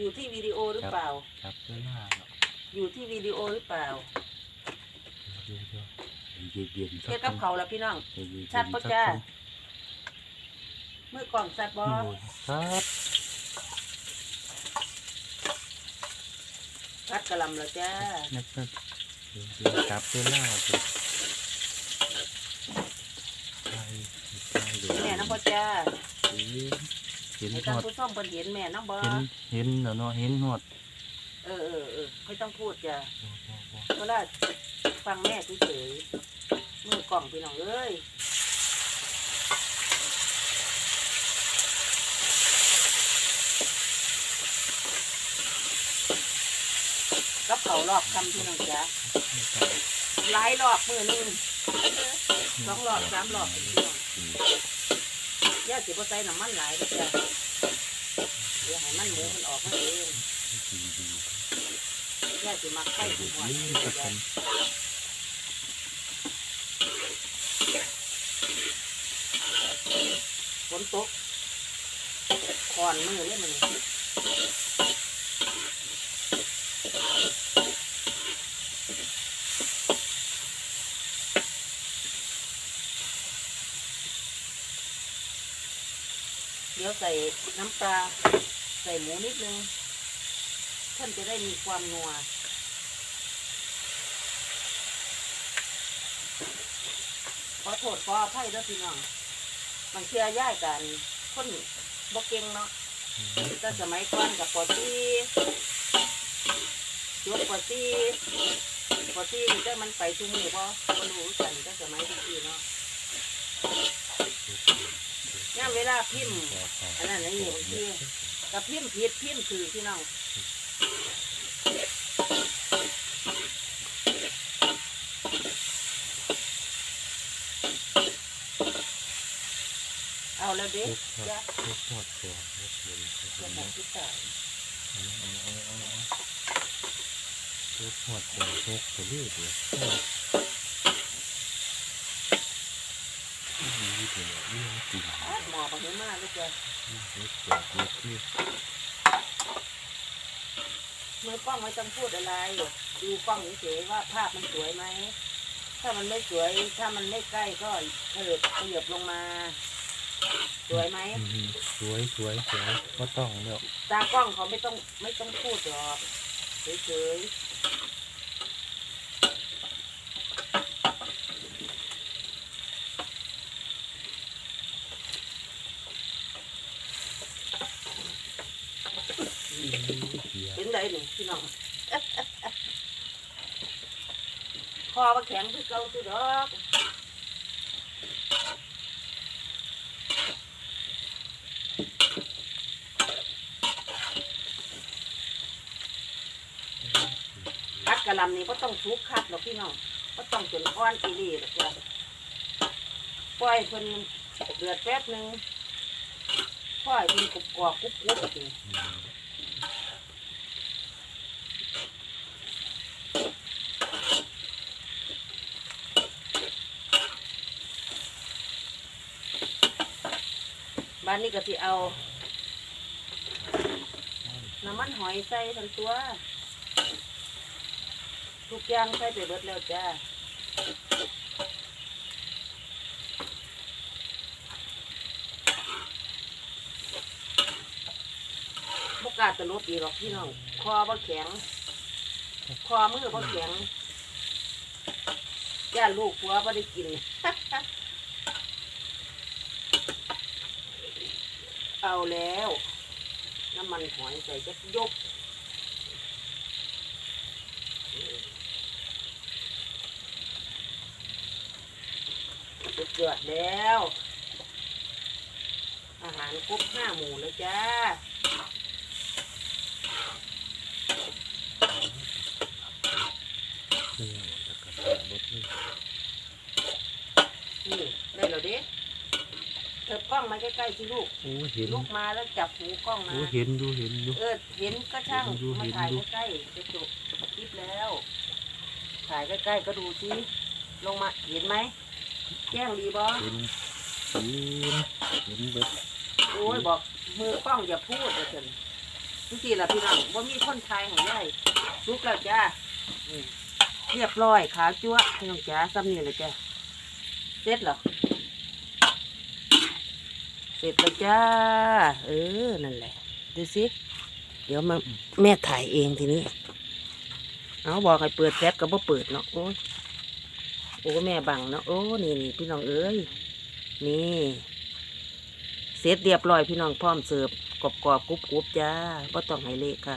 อยู่ที่วิดีโอหรือเปล่าจับเวลาเนาะอยู่ที่วิดีโอหรือเปล่าเดี๋ยวเดี๋ยวเย็นๆเทียบกับเขาแล้วพี่น้องเย็นๆชัดปะจ้ามือกล่องสัตว์บอโอ้ยครับพัดกระหลำแล้วจ้านักนักเดี๋ยวเดี๋ยวจับเวลาสิใช่ใช่เดี๋ยวแม่น้ำพ่อจ้าเห็น เห็นให้หท่านอดผู้ชมเพิ่นเห็นแม่น้ำบอเห็นเห็นแล้วเนาะเห็นหอดเออเออเออไม่ต้องพูดจ้าบ่บ่บ่เวลาฟังแม่เฉยๆมือกล่องพี่น้องเอ้ยกับเขารอบคำพี่น้องจ้าไม่ต้องหลายรอบมือหนึงสองรอบสามรอบพี่น้อง ย่าสิบ่ใส่น้ำมันหลายเด้อจ้าเดี๋ยวให้มันหมูมันออกมาเองดีดีย่าสิมักไข่ที่หัวนี่จ้ะฝนตกคอนมือเลยมัน ดี๋ยวใส่น้ำปลา ใส่หมูนิดนึงท่านจะได้มีความนัวขอโทษขออภัยด้วยพี่น้องบางเชื่อย่ายกันคนบกเก่งเนาะแต่สมัยก่อนกับปอตี้จวดปอตี้ปอตี้นี่แต่มันไปทุกมือพราะคนรู้กันแต่สมัยที่เนาะ เวลาพิมพ์อันนั้นอันนี้บางทีกับพิมพ์ผิดพิมพ์คือพี่น้องเอาแล้วเด็กทุกทอจ้ะดทุกทอดตัวทุกเย็นทุกจะเย็นทำที่ตายทุกทอดตัวทุกตัวเรื่อยเลยนี่ เป็นเรื่องจริงอ้าวหมอบังเห็นมากเลยจ้ะนี่ตัวนี้ที่มือกล้องไม่ต้องพูดอะไรดูกล้องเฉยๆว่าภาพมันสวยไหม ถ้ามันไม่สวย ถ้ามันไม่ใกล้ก็เถิบขยับลงมา สวยไหมสวยสวยสวยก็ต้องแล้วตากล้องเขาไม่ต้องไม่ต้องพูดหรอกเฉยๆ เป็นไรหนึ่งพี่น้องคอมาแข็งคือเก่าคือดอกคัดกระลำนี่ก็ต้องทุกคัดหรอกพี่น้องก็ต้องจนอ่อนอีหลีหรอกจ้ะปล่อยเพิ่นเดือดแป๊บหนึ่งปล่อยเพิ่นกรุบกรอบกรุบกรุบจริง บ้านนี้ก็สิเอา น้ำมันหอยใส่ทั้งตัว ทุกอย่างใส่ไปเบิดแล้วจ้าบกล้าจะลบอีกหรอกพี่น้อง คอบ่แข็ง คอมือบ่แข็งย่าลูกผัวบ่ได้กิน เอาแล้ว น้ำมันหอยใส่จะยกสุดยอดแล้ว อาหารครบห้าหมู่แล้วจ้า เครื่องตะกั่วบดนี่ นี่ได้แล้วเด้เถิบกล้องมาใกล้ๆสิลูกโอ้เห็นลูกมาแล้วจับหูกล้องมา โอ้เห็นดูเห็นดู เออเห็นก็ช่างเห็นดูมาเห็นถ่ายดู ใกล้ๆจะจบคลิปแล้ว ถ่ายใกล้ๆก็ดูสิลงมาเห็นไหมแจ้งดีบอเห็นเห็นเห็นเบิดโอ้ยบอกมือกล้องอย่าพูดเลยเถอะทุกทีละพี่น้องว่ามีคนไทยของยายสุกแล้วจ้าอืมเรียบร้อยขาวจั๊วะพี่น้องจ้าซ้ำนี่เลยจ้าเสร็จเหรอ เสร็จแล้วจ้า เออ นั่นแหละ ดูสิ เดี๋ยวมาแม่ถ่ายเองทีนี้ เอาบอกให้เปิดแท็บก็บ่เปิดเนาะ โอ้ยโอ้แม่บังเนาะ โอ้ นี่นี่พี่น้องเอ้ย นี่ เสร็จเรียบร้อยพี่น้องพร้อมเสิร์ฟกรอบกรอบๆกรุบกรุบๆจ้าก็ต้องให้เละค่ะ